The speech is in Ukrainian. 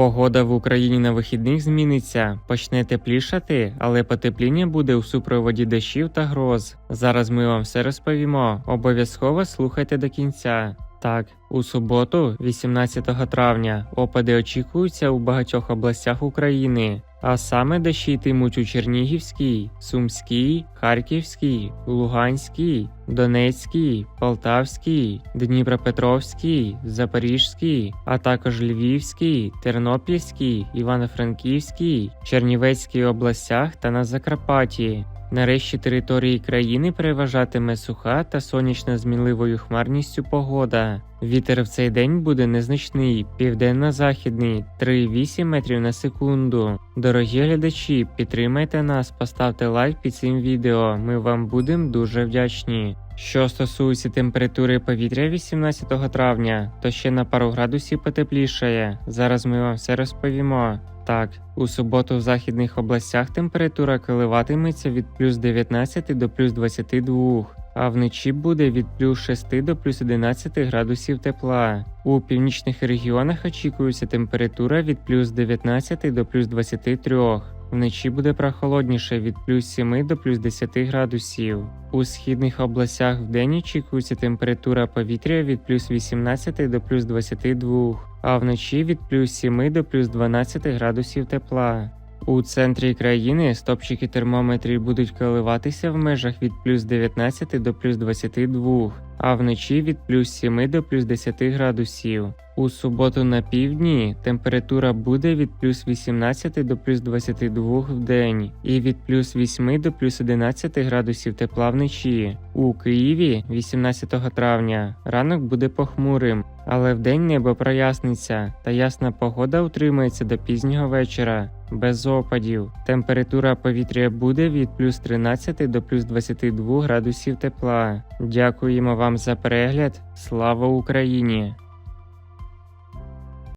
Погода в Україні на вихідних зміниться, почне теплішати, але потепління буде у супроводі дощів та гроз. Зараз ми вам все розповімо. Обов'язково слухайте до кінця. Так, у суботу, 18 травня, опади очікуються у багатьох областях України, а саме дощі йтимуть у Чернігівській, Сумській, Харківській, Луганській, Донецькій, Полтавській, Дніпропетровській, Запорізькій, а також Львівській, Тернопільській, Івано-Франківській, Чернівецькій областях та на Закарпатті. Нарешті території країни переважатиме суха та сонячно змінливою хмарністю погода. Вітер в цей день буде незначний, південно-західний 3,8 метрів на секунду. Дорогі глядачі, підтримайте нас, поставте лайк під цим відео. Ми вам будемо дуже вдячні. Що стосується температури повітря 18 травня, то ще на пару градусів потеплішає. Зараз ми вам все розповімо. Так, у суботу в західних областях температура коливатиметься від плюс 19 до плюс 22, а вночі буде від плюс 6 до плюс 11 градусів тепла. У північних регіонах очікується температура від плюс 19 до плюс 23. Вночі буде прохолодніше від плюс 7 до плюс 10 градусів. У східних областях вдень очікується температура повітря від плюс 18 до плюс 22, а вночі від плюс 7 до плюс 12 градусів тепла. У центрі країни стопчики термометрів будуть коливатися в межах від плюс 19 до плюс 22, а вночі від плюс 7 до плюс 10 градусів. У суботу на півдні температура буде від плюс 18 до плюс 22 в день і від плюс 8 до плюс 11 градусів тепла вночі. У Києві 18 травня ранок буде похмурим, але вдень небо проясниться та ясна погода утримається до пізнього вечора. Без опадів. Температура повітря буде від плюс 13 до плюс 22 градусів тепла. Дякуємо вам за перегляд. Слава Україні!